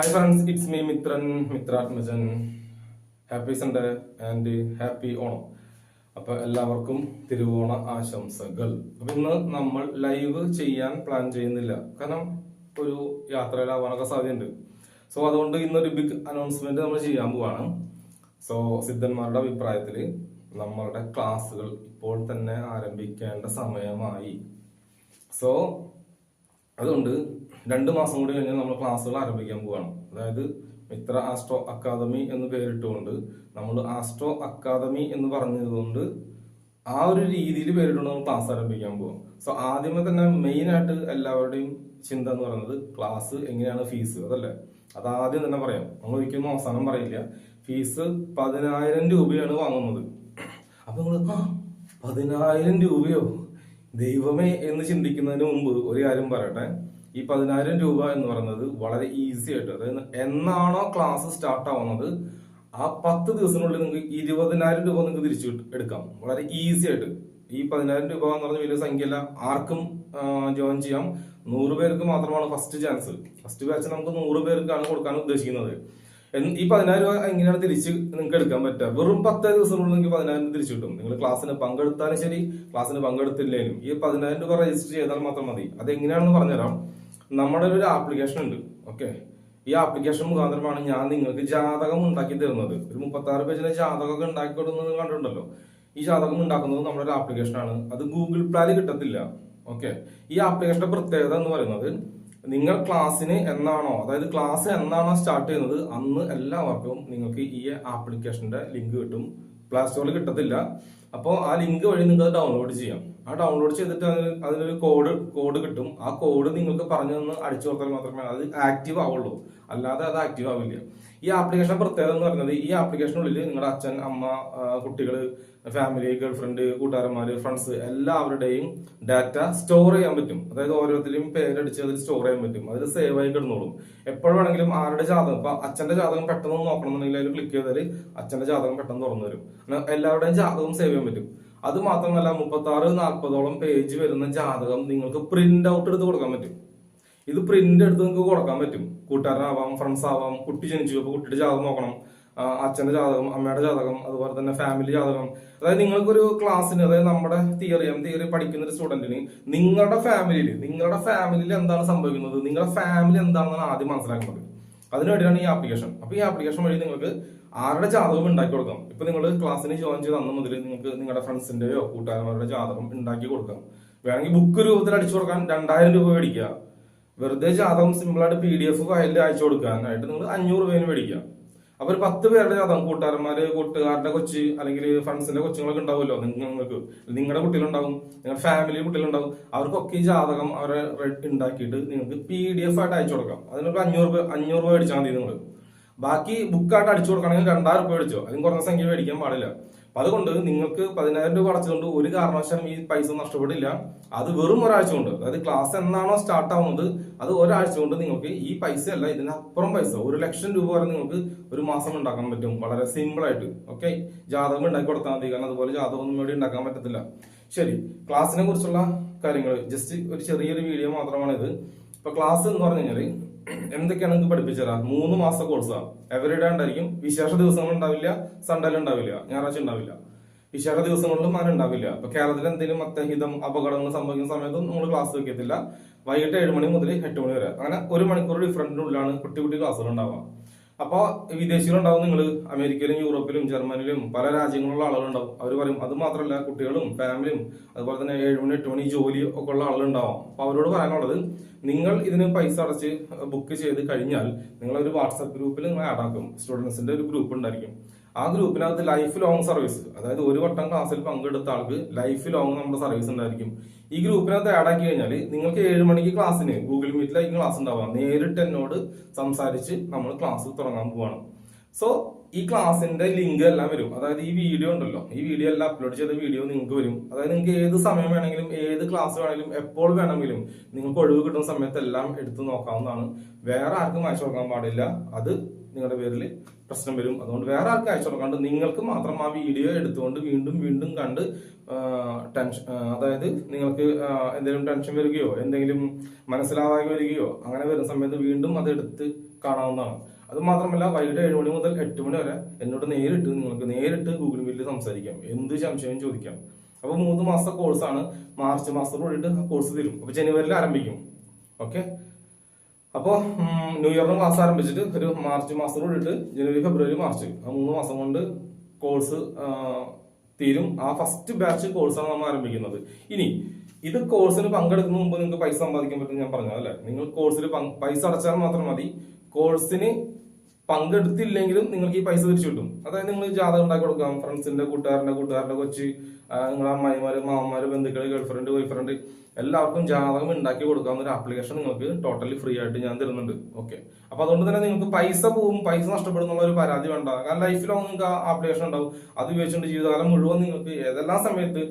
Hi friends it's me Mithran Mithrathmajan happy Sunday and happy Onam അപ്പൊ എല്ലാവർക്കും തിരുവോണ ആശംസകൾ. അപ്പൊ ഇന്ന് നമ്മൾ ലൈവ് ചെയ്യാൻ പ്ലാൻ ചെയ്യുന്നില്ല. കാരണം ഒരു യാത്രയിലാവാനൊക്കെ സാധ്യതയുണ്ട്. സോ അതുകൊണ്ട് ഇന്നൊരു ബിഗ് അനൗൺസ്മെന്റ് നമ്മൾ ചെയ്യാൻ പോവാണ്. സോ സിദ്ധന്മാരുടെ അഭിപ്രായത്തിൽ നമ്മളുടെ ക്ലാസ്സുകൾ ഇപ്പോൾ തന്നെ ആരംഭിക്കേണ്ട സമയമായി. സോ അതുകൊണ്ട് രണ്ട് മാസം കൂടി കഴിഞ്ഞാൽ നമ്മൾ ക്ലാസ്സുകൾ ആരംഭിക്കാൻ പോവാണ്. അതായത് മിത്ര ആസ്ട്രോ അക്കാദമി എന്ന് പേരിട്ടുകൊണ്ട് നമ്മൾ ആസ്ട്രോ അക്കാദമി എന്ന് പറഞ്ഞതുകൊണ്ട് ആ ഒരു രീതിയിൽ പേരിട്ടുകൊണ്ട് നമ്മൾ ക്ലാസ് ആരംഭിക്കാൻ പോകും സോ ആദ്യമേ തന്നെ മെയിൻ ആയിട്ട് എല്ലാവരുടെയും ചിന്ത എന്ന് പറയുന്നത് ക്ലാസ് എങ്ങനെയാണ് ഫീസ് അതല്ലേ? അത് ആദ്യം തന്നെ പറയാം. നമ്മൾ ഒരിക്കലും അവസാനം പറയില്ല. ഫീസ് പതിനായിരം രൂപയാണ് വാങ്ങുന്നത്. അപ്പൊ നിങ്ങൾ പതിനായിരം രൂപയോ? ദൈവമേ എന്ന് ചിന്തിക്കുന്നതിന് മുമ്പ് ഒരു കാര്യം പറയട്ടെ. ഈ പതിനായിരം രൂപ എന്ന് പറയുന്നത് വളരെ ഈസി ആയിട്ട് അതായത് എന്നാണോ ക്ലാസ് സ്റ്റാർട്ട് ആവുന്നത് ആ പത്ത് ദിവസത്തിനുള്ളിൽ നിങ്ങൾക്ക് ഇരുപതിനായിരം രൂപ നിങ്ങൾക്ക് തിരിച്ചു എടുക്കാം. വളരെ ഈസി ആയിട്ട്. ഈ പതിനായിരം രൂപ എന്ന് പറഞ്ഞ വലിയ സംഖ്യയല്ല. ആർക്കും ജോയിൻ ചെയ്യാം. നൂറ് പേർക്ക് മാത്രമാണ് ഫസ്റ്റ് ചാൻസ് ഫസ്റ്റ് ബാച്ച് നമുക്ക് നൂറ് പേർക്കാണ് കൊടുക്കാൻ ഉദ്ദേശിക്കുന്നത്. ഈ പതിനായിരം രൂപ എങ്ങനെയാണ് തിരിച്ച് നിങ്ങൾക്ക് എടുക്കാൻ പറ്റുക? വെറും പത്ത് ദിവസത്തിനുള്ളിൽ നിങ്ങൾക്ക് പതിനായിരം തിരിച്ചു കിട്ടും. നിങ്ങൾ ക്ലാസ്സിന് പങ്കെടുത്താലും ശരി ക്ലാസ്സിന് പങ്കെടുത്തില്ലേലും ഈ പതിനായിരം രൂപ രജിസ്റ്റർ ചെയ്താൽ മാത്രം മതി. അത് എങ്ങനെയാണെന്ന് പറഞ്ഞുതരാം. നമ്മുടെ ഒരു ആപ്ലിക്കേഷൻ ഉണ്ട്. ഓക്കെ ഈ ആപ്ലിക്കേഷൻ മുഖാന്തരമാണ് ഞാൻ നിങ്ങൾക്ക് ജാതകം ഉണ്ടാക്കി തരുന്നത്. ഒരു മുപ്പത്തി ആറ് പേജിലെ ജാതകമൊക്കെ ഉണ്ടാക്കി കൊടുക്കുന്നത് കണ്ടിട്ടുണ്ടല്ലോ. ഈ ജാതകം ഉണ്ടാക്കുന്നത് നമ്മുടെ ഒരു ആപ്ലിക്കേഷനാണ് അത് ഗൂഗിൾ പ്ലാൽ കിട്ടത്തില്ല. ഓക്കെ ഈ ആപ്ലിക്കേഷന്റെ പ്രത്യേകത എന്ന് പറയുന്നത് നിങ്ങൾ ക്ലാസ്സിന് എന്നാണോ അതായത് ക്ലാസ് എന്നാണോ സ്റ്റാർട്ട് ചെയ്യുന്നത് അന്ന് എല്ലാവർക്കും നിങ്ങൾക്ക് ഈ ആപ്ലിക്കേഷന്റെ ലിങ്ക് കിട്ടും. പ്ലേ സ്റ്റോറിൽ കിട്ടത്തില്ല. അപ്പോൾ ആ ലിങ്ക് വഴി നിങ്ങൾക്ക് ഡൗൺലോഡ് ചെയ്യാം. ആ ഡൗൺലോഡ് ചെയ്തിട്ട് അതിന് അതിനൊരു കോഡ് കോഡ് കിട്ടും. ആ കോഡ് നിങ്ങൾക്ക് പറഞ്ഞു തന്ന് അടിച്ചു കൊടുത്താൽ മാത്രമേ അത് ആക്റ്റീവ് ആവുള്ളൂ. അല്ലാതെ അത് ആക്റ്റീവ് ആവില്ല. ഈ ആപ്ലിക്കേഷൻ പ്രത്യേകത എന്ന് പറയുന്നത് ഈ ആപ്ലിക്കേഷനുള്ളിൽ നിങ്ങളുടെ അച്ഛൻ അമ്മ കുട്ടികൾ ഫാമിലി ഗേൾഫ്രണ്ട് കൂട്ടുകാരന്മാർ ഫ്രണ്ട്സ് എല്ലാവരുടെയും ഡാറ്റ സ്റ്റോർ ചെയ്യാൻ പറ്റും. അതായത് ഓരോരുത്തരെയും പേരടിച്ച് അതിൽ സ്റ്റോർ ചെയ്യാൻ പറ്റും. അതിൽ സേവ് ആയി കിടന്നോളും. എപ്പോഴും വേണമെങ്കിലും ആരുടെ ജാതകം ഇപ്പൊ അച്ഛന്റെ ജാതകം പെട്ടെന്ന് നോക്കണമെന്നുണ്ടെങ്കിൽ അതിൽ ക്ലിക്ക് ചെയ്താൽ അച്ഛന്റെ ജാതകം പെട്ടെന്ന് തുറന്നു വരും. എല്ലാവരുടെയും ജാതകം സേവ് ചെയ്യാൻ പറ്റും. അത് മാത്രമല്ല മുപ്പത്തി ആറ് നാൽപ്പതോളം പേജ് വരുന്ന ജാതകം നിങ്ങൾക്ക് പ്രിന്റ് ഔട്ട് എടുത്ത് കൊടുക്കാൻ പറ്റും. ഇത് പ്രിന്റ് എടുത്ത് നിങ്ങൾക്ക് കൊടുക്കാൻ പറ്റും. കൂട്ടുകാരനാവാം ഫ്രണ്ട്സ് ആവാം കുട്ടി ജനിച്ചു അപ്പൊ കുട്ടിയുടെ ജാതകം നോക്കണം. അച്ഛന്റെ ജാതകം അമ്മയുടെ ജാതകം അതുപോലെ തന്നെ ഫാമിലി ജാതകം. അതായത് നിങ്ങൾക്കൊരു ക്ലാസ്സിന് അതായത് നമ്മുടെ തിയറി എം തിയറി പഠിക്കുന്ന ഒരു സ്റ്റുഡന്റിന് നിങ്ങളുടെ ഫാമിലിയിൽ നിങ്ങളുടെ ഫാമിലിയിൽ എന്താണ് സംഭവിക്കുന്നത്? നിങ്ങളുടെ ഫാമിലി എന്താണെന്നാണ് ആദ്യം മനസ്സിലാക്കുന്നത് അതിനുവേണ്ടിയാണ് ഈ ആപ്ലിക്കേഷൻ അപ്പൊ ഈ ആപ്ലിക്കേഷൻ വഴി നിങ്ങൾക്ക് ആരുടെ ജാതകം ഉണ്ടാക്കി കൊടുക്കാം? ഇപ്പൊ നിങ്ങൾ ക്ലാസ്സിന് ജോയിൻ ചെയ്ത് അന്ന് മുതൽ നിങ്ങൾക്ക് നിങ്ങളുടെ ഫ്രണ്ട്സിന്റെയോ കൂട്ടുകാരന്മാരുടെ ജാതകം ഉണ്ടാക്കി കൊടുക്കാം. വേണമെങ്കിൽ ബുക്ക് രൂപത്തിൽ അടിച്ചു കൊടുക്കാൻ രണ്ടായിരം രൂപ മേടിക്കുക. വെറുതെ ജാതകം സിമ്പിൾ ആയിട്ട് പി ഡി എഫ് ഫയലിൽ അയച്ചു കൊടുക്കാനായിട്ട് നിങ്ങൾ അഞ്ഞൂറ് രൂപയിൽ മേടിക്കാം അപ്പൊ ഒരു പത്ത് പേരുടെ ജാതകം കൂട്ടുകാരന്മാര് കൂട്ടുകാരുടെ കൊച്ച് അല്ലെങ്കിൽ ഫ്രണ്ട്സിന്റെ കൊച്ചുങ്ങളൊക്കെ ഉണ്ടാവുമല്ലോ നിങ്ങൾക്ക്. നിങ്ങളുടെ കുട്ടികളുണ്ടാവും നിങ്ങളുടെ ഫാമിലി കുട്ടികളുണ്ടാവും. അവർക്കൊക്കെ ഈ ജാതകം അവരെ ഉണ്ടാക്കിയിട്ട് നിങ്ങൾക്ക് പി ഡി എഫ് ആയിട്ട് അയച്ചു കൊടുക്കാം. അതിനൊരു അഞ്ഞൂറ് രൂപ അഞ്ഞൂറ് രൂപ മേടിച്ചാൽ മതി നിങ്ങൾ ബാക്കി ബുക്കായിട്ട് അടിച്ചു കൊടുക്കണമെങ്കിൽ രണ്ടായിരം രൂപ മേടിച്ചോ. അതിന് കുറഞ്ഞ സംഖ്യ മേടിക്കാൻ പാടില്ല. അപ്പൊ അതുകൊണ്ട് നിങ്ങൾക്ക് പതിനായിരം രൂപ അടച്ചുകൊണ്ട് ഒരു കാരണവശാലും ഈ പൈസ നഷ്ടപ്പെടില്ല. അത് വെറും ഒരാഴ്ച കൊണ്ട്. അതായത് ക്ലാസ് എന്നാണോ സ്റ്റാർട്ട് ആവുന്നത് അത് ഒരാഴ്ച കൊണ്ട് നിങ്ങൾക്ക് ഈ പൈസ അല്ല ഇതിനപ്പുറം പൈസ. ഒരു ലക്ഷം രൂപ വരെ നിങ്ങൾക്ക് ഒരു മാസം ഉണ്ടാക്കാൻ പറ്റും വളരെ സിമ്പിൾ ആയിട്ട്. ഓക്കെ ജാതകം ഉണ്ടാക്കി കൊടുത്താൽ മതി കാരണം അതുപോലെ ജാതകം ഒന്നും വേണ്ടി ഉണ്ടാക്കാൻ പറ്റത്തില്ല. ശരി ക്ലാസ്സിനെ കുറിച്ചുള്ള കാര്യങ്ങൾ ജസ്റ്റ് ഒരു ചെറിയൊരു വീഡിയോ മാത്രമാണിത്. ഇപ്പൊ ക്ലാസ് എന്ന് പറഞ്ഞു കഴിഞ്ഞാൽ എന്തൊക്കെയാണ് നിങ്ങൾക്ക് പഠിപ്പിച്ചു തരാം മൂന്ന് മാസ കോഴ്സാണ് എവരിഡേ ഉണ്ടായിരിക്കും. വിശേഷ ദിവസങ്ങൾ ഉണ്ടാവില്ല സൺഡേയിൽ ഉണ്ടാവില്ല ഞായറാഴ്ച ഉണ്ടാവില്ല. വിശേഷ ദിവസങ്ങളിലും അങ്ങനെ ഉണ്ടാവില്ല. അപ്പൊ കേരളത്തിൽ എന്തെങ്കിലും അത്യഹിതം അപകടങ്ങൾ സംഭവിക്കുന്ന സമയത്തും നമ്മൾ ക്ലാസ് വെക്കത്തില്ല. വൈകിട്ട് ഏഴ് മണി മുതൽ എട്ട് മണി വരെ. അങ്ങനെ ഒരു മണിക്കൂർ ഡിഫറന്റിനുള്ളിലാണ് കുട്ടി കുട്ടി ക്ലാസ്സുകൾ ഉണ്ടാവുക. അപ്പോൾ വിദേശികളുണ്ടാവും നിങ്ങൾ അമേരിക്കയിലും യൂറോപ്പിലും ജർമ്മനിയിലും പല രാജ്യങ്ങളിലുള്ള ആളുകളുണ്ടാവും. അവർ പറയും അത് മാത്രമല്ല കുട്ടികളും ഫാമിലിയും അതുപോലെ തന്നെ ഏഴ് മണി എട്ട് മണി ജോലി ഒക്കെ ഉള്ള ആളുകളുണ്ടാവും. അപ്പോൾ അവരോട് പറയാനുള്ളത് നിങ്ങൾ ഇതിന് പൈസ അടച്ച് ബുക്ക് ചെയ്ത് കഴിഞ്ഞാൽ നിങ്ങൾ ഒരു വാട്സാപ്പ് ഗ്രൂപ്പിൽ നിങ്ങൾ ആഡ് ആക്കും. സ്റ്റുഡൻസിന്റെ ഒരു ഗ്രൂപ്പ് ഉണ്ടായിരിക്കും. ആ ഗ്രൂപ്പിനകത്ത് ലൈഫ് ലോങ് സർവീസ് അതായത് ഒരു വട്ടം ക്ലാസ്സിൽ പങ്കെടുത്ത ആൾക്ക് ലൈഫ് ലോങ് നമ്മുടെ സർവീസ് ഉണ്ടായിരിക്കും. ഈ ഗ്രൂപ്പിനകത്ത് ആഡ് ആക്കി കഴിഞ്ഞാൽ നിങ്ങൾക്ക് ഏഴ് മണിക്ക് ക്ലാസ്സിന് ഗൂഗിൾ മീറ്റിലായിരിക്കും ക്ലാസ് ഉണ്ടാവുക. നേരിട്ട് എന്നോട് സംസാരിച്ച് നമ്മൾ ക്ലാസ് തുടങ്ങാൻ പോവാണ്. സോ ഈ ക്ലാസ്സിന്റെ ലിങ്ക് എല്ലാം വരും. അതായത് ഈ വീഡിയോ ഉണ്ടല്ലോ. ഈ വീഡിയോ എല്ലാം അപ്ലോഡ് ചെയ്ത വീഡിയോ നിങ്ങൾക്ക് വരും. അതായത് നിങ്ങൾക്ക് ഏത് സമയം വേണമെങ്കിലും ഏത് ക്ലാസ് വേണമെങ്കിലും എപ്പോൾ വേണമെങ്കിലും നിങ്ങൾക്ക് ഒഴിവ് കിട്ടുന്ന സമയത്ത് എല്ലാം എടുത്തു നോക്കാവുന്നതാണ്. വേറെ ആർക്കും അയച്ചു കൊടുക്കാൻ പാടില്ല. അത് നിങ്ങളുടെ പേരിൽ പ്രശ്നം വരും. അതുകൊണ്ട് വേറെ ആർക്കും അയച്ചു കൊടുക്കാണ്ട് നിങ്ങൾക്ക് മാത്രം ആ വീഡിയോ എടുത്തുകൊണ്ട് വീണ്ടും വീണ്ടും കണ്ട് ടെൻഷൻ അതായത് നിങ്ങൾക്ക് എന്തെങ്കിലും ടെൻഷൻ വരികയോ എന്തെങ്കിലും മനസ്സിലാവാതെ വരികയോ അങ്ങനെ വരുന്ന സമയത്ത് വീണ്ടും അത് എടുത്ത് കാണാവുന്നതാണ്. അത് മാത്രമല്ല വൈകിട്ട് ഏഴ് മണി മുതൽ എട്ട് മണി വരെ എന്നോട് നേരിട്ട് നിങ്ങൾക്ക് നേരിട്ട് ഗൂഗിൾ മീറ്റിൽ സംസാരിക്കാം. എന്ത് സംശയവും ചോദിക്കാം. അപ്പോൾ മൂന്ന് മാസത്തെ കോഴ്സാണ് മാർച്ച് മാസത്തോട് കോഴ്സ് തരും. അപ്പോൾ ജനുവരിയിൽ ആരംഭിക്കും. ഓക്കെ അപ്പോൾ ന്യൂ ഇയറിന് ക്ലാസ് ആരംഭിച്ചിട്ട് ഒരു മാർച്ച് മാസത്തോട് ജനുവരി ഫെബ്രുവരി മാർച്ച് ആ മൂന്ന് മാസം കൊണ്ട് കോഴ്സ് തീരും ആ ഫസ്റ്റ് ബാച്ച് കോഴ്സാണ് നമ്മൾ ആരംഭിക്കുന്നത്. ഇനി ഇത് കോഴ്സിന് പങ്കെടുക്കുന്ന മുമ്പ് നിങ്ങൾക്ക് പൈസ സമ്പാദിക്കാൻ പറ്റും ഞാൻ പറഞ്ഞു അല്ലേ? നിങ്ങൾ കോഴ്സിൽ പൈസ അടച്ചാൽ മാത്രം മതി. കോഴ്സിന് പങ്കെടുത്തില്ലെങ്കിലും നിങ്ങൾക്ക് ഈ പൈസ തിരിച്ചു കിട്ടും. അതായത് നിങ്ങൾ ജാതകം ഉണ്ടാക്കി കൊടുക്കാം. ഫ്രണ്ട്സിന്റെ കൂട്ടുകാരന്റെ കൂട്ടുകാരന്റെ കൊച്ച് നിങ്ങളുടെ അമ്മായിമാര് മാമന്മാര് ബന്ധുക്കൾ ഗേൾഫ്രണ്ട് ബോയ്ഫ്രണ്ട് എല്ലാവർക്കും ജാതകം ഉണ്ടാക്കി കൊടുക്കാവുന്ന ഒരു ആപ്ലിക്കേഷൻ നിങ്ങൾക്ക് ടോട്ടലി ഫ്രീ ആയിട്ട് ഞാൻ തരുന്നുണ്ട്. ഓക്കെ അപ്പൊ അതുകൊണ്ട് തന്നെ നിങ്ങൾക്ക് പൈസ പോവും പൈസ നഷ്ടപ്പെടുന്നുള്ള ഒരു പരാതി വേണ്ട. കാരണം ലൈഫിലൊന്നും നിങ്ങൾക്ക് ആപ്ലിക്കേഷൻ ഉണ്ടാവും. അത് ഉപയോഗിച്ചുകൊണ്ട് ജീവിതകാലം മുഴുവൻ നിങ്ങൾക്ക് ഏതെല്ലാം സമയത്ത്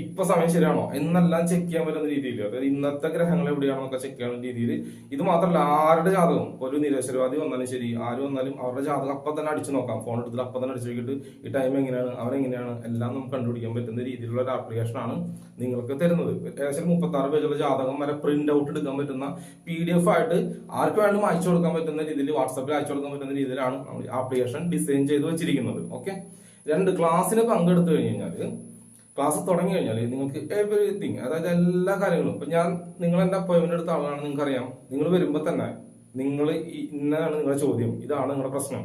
ഇപ്പൊ സമയം ശരിയാണോ? എന്നെല്ലാം ചെക്ക് ചെയ്യാൻ പറ്റുന്ന രീതിയിൽ. അതായത് ഇന്നത്തെ ഗ്രഹങ്ങൾ എവിടെയാണെന്നൊക്കെ ചെക്ക് ചെയ്യാൻ രീതിയിൽ. ഇത് മാത്രമല്ല ആരുടെ ജാതകം? ഒരു നിരശ്വരവാദി വന്നാലും ശരി ആര് വന്നാലും അവരുടെ ജാതകം അപ്പൊ തന്നെ അടിച്ചു നോക്കാം. ഫോൺ എടുത്തിട്ട് അപ്പൊ തന്നെ അടിച്ചു നോക്കിയിട്ട് ഈ ടൈം എങ്ങനെയാണ് അവരെങ്ങനെയാണ് എല്ലാം നമുക്ക് കണ്ടുപിടിക്കാൻ പറ്റുന്ന രീതിയിലുള്ള ഒരു ആപ്ലിക്കേഷൻ ആണ് നിങ്ങൾക്ക് തരുന്നത്. ഏകദേശം മുപ്പത്തി ആറ് ജാതകം വരെ പ്രിന്റ് ഔട്ട് എടുക്കാൻ പറ്റുന്ന പി ഡി എഫ് ആയിട്ട് ആർക്ക് വേണ്ടും അയച്ചു കൊടുക്കാൻ പറ്റുന്ന രീതിയിൽ വാട്സാപ്പിൽ അയച്ചു കൊടുക്കാൻ പറ്റുന്ന രീതിയിലാണ് നമ്മൾ ആപ്ലിക്കേഷൻ ഡിസൈൻ ചെയ്ത് വെച്ചിരിക്കുന്നത്. ഓക്കെ രണ്ട് ക്ലാസ്സിന് പങ്കെടുത്തു കഴിഞ്ഞ് കഴിഞ്ഞാൽ ക്ലാസ് തുടങ്ങി കഴിഞ്ഞാൽ നിങ്ങൾക്ക് എവറിത്തിങ് അതായത് എല്ലാ കാര്യങ്ങളും ഇപ്പൊ ഞാൻ നിങ്ങൾ എന്റെ അപ്പോയിന്റ് എടുത്ത ആളാണ് നിങ്ങൾക്ക് അറിയാം നിങ്ങൾ വരുമ്പോൾ തന്നെ നിങ്ങൾ ഇന്നതാണ് നിങ്ങളുടെ ചോദ്യം. ഇതാണ് നിങ്ങളുടെ പ്രശ്നം.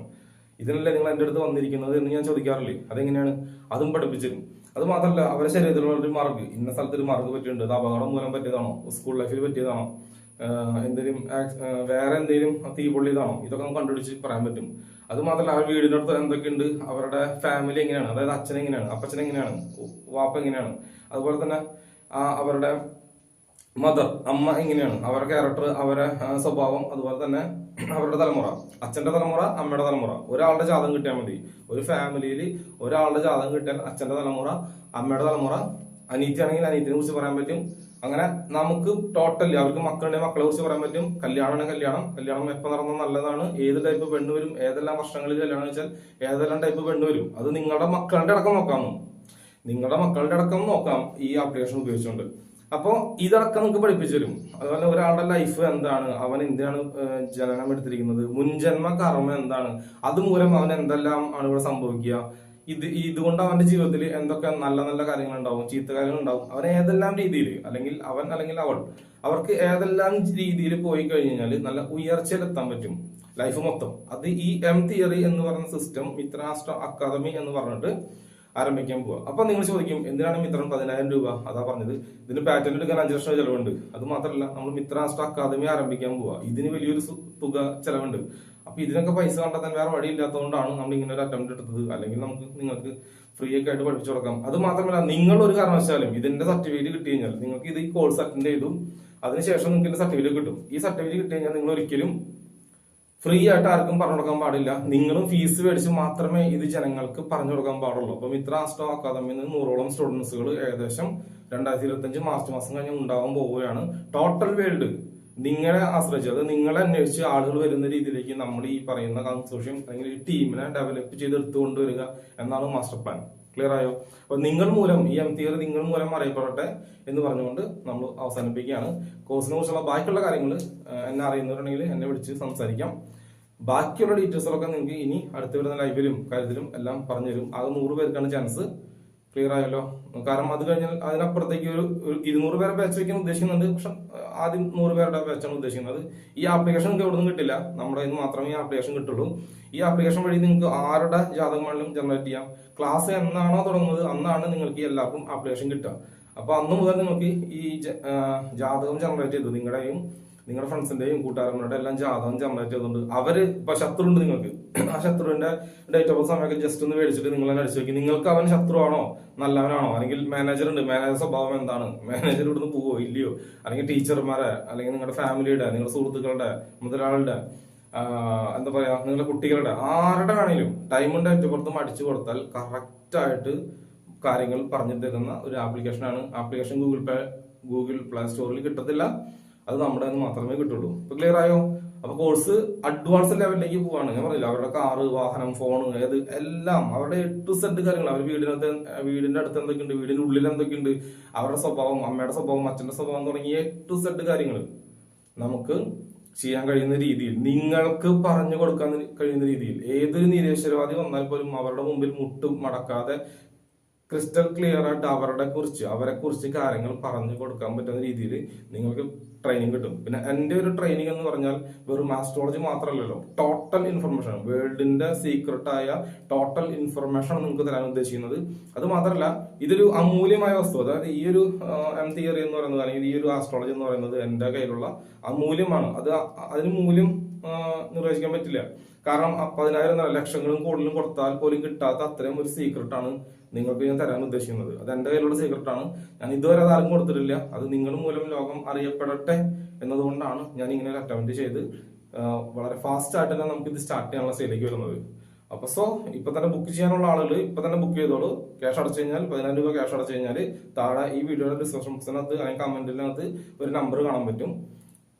ഇതിനല്ലേ നിങ്ങൾ എന്റെ അടുത്ത് വന്നിരിക്കുന്നത് എന്ന് ഞാൻ ചോദിക്കാറില്ലേ? അതെങ്ങനെയാണ്? അതും പഠിപ്പിച്ചിരും. അത് മാത്രമല്ല അവരുടെ ശരീരത്തിലുള്ള ഒരു മാർഗ് ഇന്ന സ്ഥലത്ത് ഒരു മാർഗ് പറ്റിയിട്ടുണ്ട് അത് അപകടം മൂലം പറ്റിയതാണോ സ്കൂൾ ലൈഫിൽ പറ്റിയതാണോ എന്തെങ്കിലും വേറെ എന്തെങ്കിലും തീ പൊള്ളിയതാണോ ഇതൊക്കെ നമുക്ക് കണ്ടുപിടിച്ച് പറയാൻ പറ്റും. അത് മാത്രമല്ല ആ വീടിന്റെ അടുത്ത് എന്തൊക്കെയുണ്ട് അവരുടെ ഫാമിലി എങ്ങനെയാണ് അതായത് അച്ഛൻ എങ്ങനെയാണ് അപ്പച്ചൻ എങ്ങനെയാണ് വാപ്പ എങ്ങനെയാണ് അതുപോലെ തന്നെ അവരുടെ മദർ അമ്മ എങ്ങനെയാണ് അവരുടെ ക്യാരക്ടർ അവരുടെ സ്വഭാവം അതുപോലെ തന്നെ അവരുടെ തലമുറ അച്ഛന്റെ തലമുറ അമ്മയുടെ തലമുറ. ഒരാളുടെ ജാതകം കിട്ടിയാൽ മതി. ഒരു ഫാമിലിയിൽ ഒരാളുടെ ജാതകം കിട്ടിയാൽ അച്ഛന്റെ തലമുറ അമ്മയുടെ തലമുറ അനീറ്റിയാണെങ്കിൽ അനീറ്റിനെ കുറിച്ച് പറയാൻ പറ്റും. അങ്ങനെ നമുക്ക് ടോട്ടലി അവർക്ക് മക്കളുണ്ടെങ്കിൽ മക്കളെ കുറിച്ച് പറയാൻ പറ്റും. കല്യാണം കല്യാണം. കല്യാണം എപ്പോൾ നടന്നാൽ നല്ലതാണ്. ഏത് ടൈപ്പ് പെണ്ണ് വരും? ഏതെല്ലാം വർഷങ്ങളിൽ കല്യാണം വെച്ചാൽ ഏതെല്ലാം ടൈപ്പ് പെണ്ണ് വരും? അത് നിങ്ങളുടെ മക്കളുടെ അടക്കം നോക്കാമോ നിങ്ങളുടെ മക്കളുടെ അടക്കം നോക്കാം ഈ ആപ്ലിക്കേഷൻ ഉപയോഗിച്ചുകൊണ്ട്. അപ്പോൾ ഇതൊക്കെ നമുക്ക് പഠിപ്പിച്ചു തരും. അതുപോലെ ഒരാളുടെ ലൈഫ് എന്താണ്? അവൻ എന്തിനാണ് ജനനം എടുത്തിരിക്കുന്നത്? മുൻജന്മ കർമ്മം എന്താണ്? അതുമൂലം അവൻ എന്തെല്ലാം ആണ് ഇവിടെ സംഭവിക്കുക? ഇത് ഇതുകൊണ്ട് അവന്റെ ജീവിതത്തിൽ എന്തൊക്കെ നല്ല നല്ല കാര്യങ്ങൾ ഉണ്ടാവും ചീത്ത കാര്യങ്ങൾ ഉണ്ടാവും അവൻ ഏതെല്ലാം രീതിയിൽ? അല്ലെങ്കിൽ അവൻ അല്ലെങ്കിൽ അവൾ. അവർക്ക് ഏതെല്ലാം രീതിയിൽ പോയി കഴിഞ്ഞു കഴിഞ്ഞാൽ നല്ല ഉയർച്ചയിലെത്താൻ പറ്റും ലൈഫ് മൊത്തം. അത് ഈ എം തിയറി എന്ന് പറയുന്ന സിസ്റ്റം മിത്രാഷ്ട്ര അക്കാദമി എന്ന് പറഞ്ഞിട്ട് ആരംഭിക്കാൻ പോവുക അപ്പൊ നിങ്ങൾ ചോദിക്കും എന്തിനാണ് മിത്രം പതിനായിരം രൂപ? അതാ പറഞ്ഞത്. ഇതിന് പാറ്റന്റ് എടുക്കാൻ അഞ്ചു ലക്ഷം ചെലവുണ്ട്. അത് മാത്രമല്ല നമ്മൾ മിത്രാഷ്ട്ര അക്കാദമി ആരംഭിക്കാൻ പോവാ. ഇതിന് വലിയൊരു തുക ചെലവുണ്ട്. അപ്പൊ ഇതിനൊക്കെ പൈസ കണ്ടെത്താൻ വേറെ വഴിയില്ലാത്തതുകൊണ്ടാണ് നമ്മൾ ഇങ്ങനെ ഒരു അറ്റംപ്റ്റ് എടുത്തത്. അല്ലെങ്കിൽ നമുക്ക് നിങ്ങൾക്ക് ഫ്രീ ഒക്കെ ആയിട്ട് പഠിപ്പിച്ചു കൊടുക്കാം. അത് മാത്രമല്ല നിങ്ങൾ ഒരു കാരണവശാലും ഇതിന്റെ സർട്ടിഫിക്കറ്റ് കിട്ടി കഴിഞ്ഞാൽ നിങ്ങൾക്ക് ഇത് ഈ കോഴ്സ് അറ്റൻഡ് ചെയ്തു അതിനുശേഷം നിങ്ങൾക്ക് സർട്ടിഫിക്കറ്റ് കിട്ടും. ഈ സർട്ടിഫിക്കറ്റ് കിട്ടി കഴിഞ്ഞാൽ നിങ്ങൾ ഒരിക്കലും ഫ്രീ ആയിട്ട് ആർക്കും പറഞ്ഞു കൊടുക്കാൻ പാടില്ല. നിങ്ങളും ഫീസ് മേടിച്ച് മാത്രമേ ഇത് ജനങ്ങൾക്ക് പറഞ്ഞു കൊടുക്കാൻ പാടുള്ളൂ. അപ്പം ഇത്ര ആസ്ട്രോ അക്കാദമിയിൽ നിന്ന് നൂറോളം സ്റ്റുഡൻസുകൾ ഏകദേശം രണ്ടായിരത്തി ഇരുപത്തഞ്ച് മാർച്ച് മാസം കഴിഞ്ഞ് ഉണ്ടാവാൻ പോവുകയാണ്. ടോട്ടൽ വേൾഡ് നിങ്ങളെ ആശ്രയിച്ച് അത് നിങ്ങളെ അന്വേഷിച്ച് ആളുകൾ വരുന്ന രീതിയിലേക്ക് നമ്മൾ ഈ പറയുന്ന കൺസോഷ്യം അല്ലെങ്കിൽ ഈ ടീമിനെ ഡെവലപ്പ് ചെയ്ത് എടുത്തുകൊണ്ടുവരിക എന്നാണ് മാസ്റ്റർ പ്ലാൻ ക്ലിയർ ആയോ? അപ്പൊ നിങ്ങൾ മൂലം ഈ എം തിയറി നിങ്ങൾ മൂലം അറിയപ്പെടട്ടെ എന്ന് പറഞ്ഞുകൊണ്ട് നമ്മൾ അവസാനിപ്പിക്കുകയാണ്. കോഴ്സിനെ കുറിച്ചുള്ള ബാക്കിയുള്ള കാര്യങ്ങൾ എന്നെ അറിയുന്നവരുണ്ടെങ്കിൽ എന്നെ വിളിച്ച് സംസാരിക്കാം. ബാക്കിയുള്ള ഡീറ്റെയിൽസുകളൊക്കെ നിങ്ങൾക്ക് ഇനി അടുത്ത് വരുന്ന ലൈവിലും കാര്യത്തിലും എല്ലാം പറഞ്ഞുതരും. അത് നൂറ് പേർക്കാണ് ചാൻസ് ക്ലിയർ ആയല്ലോ? കാരണം അത് കഴിഞ്ഞാൽ അതിനപ്പുറത്തേക്ക് ഒരു ഇരുന്നൂറ് പേരെ ബാച്ച് വയ്ക്കാൻ ഉദ്ദേശിക്കുന്നുണ്ട്. പക്ഷെ ആദ്യം നൂറ് പേരുടെ വെച്ചാണ് ഉദ്ദേശിക്കുന്നത്. ഈ ആപ്ലിക്കേഷൻ നിങ്ങൾക്ക് എവിടെ നിന്നും കിട്ടില്ല. നമ്മുടെ ഇന്ന് മാത്രമേ ഈ ആപ്ലിക്കേഷൻ കിട്ടുള്ളൂ. ഈ ആപ്ലിക്കേഷൻ വഴി നിങ്ങൾക്ക് ആരുടെ ജാതകങ്ങളിലും ജനറേറ്റ് ചെയ്യാം. ക്ലാസ് എന്നാണോ തുടങ്ങുന്നത് അന്നാണ് നിങ്ങൾക്ക് എല്ലാവർക്കും ആപ്ലിക്കേഷൻ കിട്ടുക. അപ്പോൾ അന്ന് മുതൽ നിങ്ങൾക്ക് ഈ ജാതകം ജനറേറ്റ് ചെയ്തു. നിങ്ങളുടെയും നിങ്ങളുടെ ഫ്രണ്ട്സിന്റെയും കൂട്ടുകാരന്മാരുടെ എല്ലാം ജാതകം ജനറേറ്റ് ചെയ്തുകൊണ്ട് അവർ ഇപ്പൊ ശത്രു ഉണ്ട് നിങ്ങൾക്ക്. ആ ശത്രുവിന്റെ ഡേറ്റ് ഓഫ് ബർത്ത് സമയമൊക്കെ ജസ്റ്റ് ഒന്ന് മേടിച്ചിട്ട് നിങ്ങൾ തന്നെ അടിച്ചു നിങ്ങൾക്ക് അവൻ ശത്രുവാണോ? നല്ലവനാണോ? അല്ലെങ്കിൽ മാനേജർ ഉണ്ട്. മാനേജർ സ്വഭാവം എന്താണ്? മാനേജർ ഇവിടുന്ന് പോവോ? ഇല്ലയോ? അല്ലെങ്കിൽ ടീച്ചർമാരെ അല്ലെങ്കിൽ നിങ്ങളുടെ ഫാമിലിയുടെ നിങ്ങളുടെ സുഹൃത്തുക്കളുടെ മുതലാളിയുടെ ആ, എന്താ പറയാ നിങ്ങളുടെ കുട്ടികളുടെ ആരുടെ വേണേലും ടൈമും ഡേറ്റ് ഓഫ് ബർത്തും അടിച്ചു കൊടുത്താൽ കറക്റ്റ് ആയിട്ട് കാര്യങ്ങൾ പറഞ്ഞു തരുന്ന ഒരു ആപ്ലിക്കേഷനാണ് application Google Pay Google Play സ്റ്റോറിൽ കിട്ടത്തില്ല. അത് നമ്മുടെ നിന്ന് മാത്രമേ കിട്ടുള്ളൂ. ഇപ്പൊ ക്ലിയർ ആയോ? അപ്പൊ കോഴ്സ് അഡ്വാൻസ് ലെവലിലേക്ക് പോവാണ്. ഞാൻ പറഞ്ഞില്ല അവരുടെ കാറ് വാഹനം ഫോൺ ഏത് എല്ലാം. അവരുടെ എ ടു സെഡ് കാര്യങ്ങൾ. അവർ വീടിനകത്ത് വീടിന്റെ അടുത്ത് എന്തൊക്കെയുണ്ട്? വീടിന്റെ ഉള്ളിൽ എന്തൊക്കെയുണ്ട്? അവരുടെ സ്വഭാവം അമ്മയുടെ സ്വഭാവം അച്ഛന്റെ സ്വഭാവം തുടങ്ങിയ എ ടു സെഡ് കാര്യങ്ങൾ നമുക്ക് ചെയ്യാൻ കഴിയുന്ന രീതിയിൽ നിങ്ങൾക്ക് പറഞ്ഞു കൊടുക്കാൻ കഴിയുന്ന രീതിയിൽ ഏതൊരു നിരീശ്വരവാദി വന്നാൽ പോലും അവരുടെ മുമ്പിൽ മുട്ടും മടക്കാതെ ക്രിസ്റ്റൽ ക്ലിയർ ആയിട്ട് അവരുടെ കുറിച്ച് അവരെ കുറിച്ച് കാര്യങ്ങൾ പറഞ്ഞു കൊടുക്കാൻ പറ്റുന്ന രീതിയിൽ നിങ്ങൾക്ക് ട്രെയിനിങ് കിട്ടും. പിന്നെ എന്റെ ഒരു ട്രെയിനിങ് എന്ന് പറഞ്ഞാൽ വെറും ആസ്ട്രോളജി മാത്രമല്ലല്ലോ ടോട്ടൽ ഇൻഫർമേഷൻ വേൾഡിന്റെ സീക്രട്ട് ആയ ടോട്ടൽ ഇൻഫർമേഷൻ നിങ്ങൾക്ക് തരാൻ ഉദ്ദേശിക്കുന്നത്. അത് മാത്രമല്ല ഇതൊരു അമൂല്യമായ വസ്തു. അതായത് ഈ ഒരു എം തിയറി എന്ന് പറയുന്നത് അല്ലെങ്കിൽ ഈ ഒരു ആസ്ട്രോളജി എന്ന് പറയുന്നത് എന്റെ കയ്യിലുള്ള അമൂല്യമാണ്. അത് അതിന് മൂല്യം നിർവചിക്കാൻ പറ്റില്ല. കാരണം പതിനായിരം എന്നല്ല, ലക്ഷങ്ങളും കൂടുതലും കൊടുത്താൽ പോലും കിട്ടാത്ത അത്രയും ഒരു സീക്രട്ട് ആണ് നിങ്ങൾക്ക് ഞാൻ തരാൻ ഉദ്ദേശിക്കുന്നത്. അത് എന്റെ കയ്യിലുള്ള സീക്രട്ട് ആണ്. ഞാൻ ഇതുവരെ അത് ആർക്കും കൊടുത്തിട്ടില്ല. അത് നിങ്ങൾ മൂലം ലോകം അറിയപ്പെടട്ടെ എന്നതുകൊണ്ടാണ് ഞാൻ ഇങ്ങനെ ഒരു അറ്റംപ്റ്റ് ചെയ്ത് വളരെ ഫാസ്റ്റ് ആയിട്ട് തന്നെ നമുക്ക് ഇത് സ്റ്റാർട്ട് ചെയ്യാനുള്ള സ്റ്റേജിലേക്ക് വരുന്നത്. അപ്പൊ സോ ഇപ്പൊ തന്നെ ബുക്ക് ചെയ്യാനുള്ള ആളുകൾ ഇപ്പൊ തന്നെ ബുക്ക് ചെയ്തോളൂ. ക്യാഷ് അടച്ചു കഴിഞ്ഞാൽ പതിനായിരം രൂപ ക്യാഷ് അടച്ചു കഴിഞ്ഞാൽ താഴെ ഈ വീഡിയോയുടെ ഡിസ്ക്രിപ്ഷൻ ബോക്സിനകത്ത് അല്ലെങ്കിൽ കമന്റിനകത്ത് ഒരു നമ്പർ കാണാൻ പറ്റും.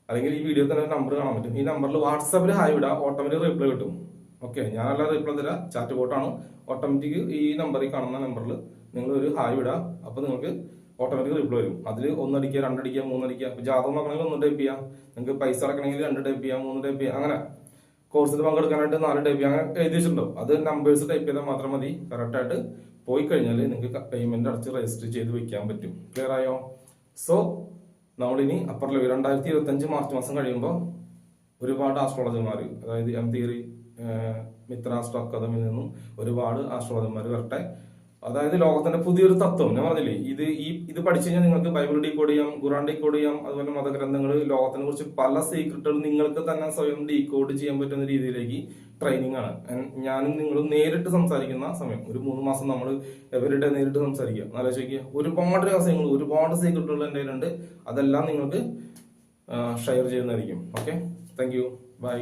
അല്ലെങ്കിൽ ഈ വീഡിയോ തന്നെ നമ്പർ കാണാൻ പറ്റും. ഈ നമ്പറിൽ വാട്സാപ്പിൽ ഹായ് ഇടാം ഓട്ടോമാറ്റിക് റിപ്ലൈ കിട്ടും. ഓക്കെ ഞാനല്ല റിപ്ലൈ തരാം ചാറ്റ് ബോട്ടാണ് ഓട്ടോമാറ്റിക് ഈ നമ്പറിൽ കാണുന്ന നമ്പറിൽ നിങ്ങൾ ഒരു ഹായ് ഇടാം അപ്പോൾ നിങ്ങൾക്ക് ഓട്ടോമാറ്റിക് റിപ്ലൈ വരും. അതിൽ ഒന്നടിക്കുക രണ്ടടിക്കുക മൂന്നടിക്കുക. ഇപ്പോൾ ജാതകം നോക്കണമെങ്കിൽ ഒന്ന് ടൈപ്പ് ചെയ്യാം. നിങ്ങൾക്ക് പൈസ അടക്കണമെങ്കിൽ രണ്ട് ടൈപ്പ് ചെയ്യാം മൂന്ന് ടൈപ്പ് ചെയ്യാം. അങ്ങനെ. കോഴ്സിൽ പങ്കെടുക്കാനായിട്ട് നാല് ടൈപ്പ് ചെയ്യാം. അങ്ങനെ എഴുതി വെച്ചിട്ടുണ്ടോ അത് നമ്പേഴ്സ് ടൈപ്പ് ചെയ്താൽ മാത്രം മതി. കറക്റ്റായിട്ട് പോയി കഴിഞ്ഞാൽ നിങ്ങൾക്ക് പേയ്മെന്റ് അടച്ച് രജിസ്റ്റർ ചെയ്ത് വെക്കാൻ പറ്റും. ക്ലിയർ ആയോ? സോ നമ്മളിനി അപ്പർ ലെവൽ രണ്ടായിരത്തി ഇരുപത്തഞ്ച് മാർച്ച് മാസം കഴിയുമ്പോൾ ഒരുപാട് ആസ്ട്രോളജർമാർ അതായത് എം തിയറി മിത്ര ആസ്ട്രോ അക്കാദമിയിൽ നിന്നും ഒരുപാട് ആസ്ട്രോളജർമാർ വരട്ടെ. അതായത് ലോകത്തിന്റെ പുതിയൊരു തത്വം. ഞാൻ പറഞ്ഞില്ലേ ഇത് ഈ ഇത് പഠിച്ചു കഴിഞ്ഞാൽ നിങ്ങൾക്ക് ബൈബിൾ ഡീകോഡ് ചെയ്യാം ഖുറാൻ ഡീകോഡ് ചെയ്യാം അതുപോലെ മതഗ്രന്ഥങ്ങൾ ലോകത്തിനെ കുറിച്ച് പല സീക്രട്ടുകൾ നിങ്ങൾക്ക് തന്നെ സ്വയം ഡീകോഡ് ചെയ്യാൻ പറ്റുന്ന രീതിയിലേക്ക് ട്രെയിനിങ് ആണ്. ഞാനും നിങ്ങളും നേരിട്ട് സംസാരിക്കുന്ന സമയം ഒരു മൂന്ന് മാസം നമ്മൾ എവരുടെ നേരിട്ട് സംസാരിക്കുക. ചോദിക്കുക ഒരുപാട് രഹസ്യങ്ങൾ ഒരുപാട് സീക്രട്ടുകൾ എന്റെ കയ്യിലുണ്ട്. അതെല്ലാം നിങ്ങൾക്ക് ഷെയർ ചെയ്യുന്നതായിരിക്കും. Okay thank you bye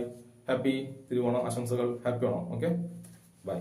happy Thiruvonam ആശംസകൾ. Happy Onam okay bye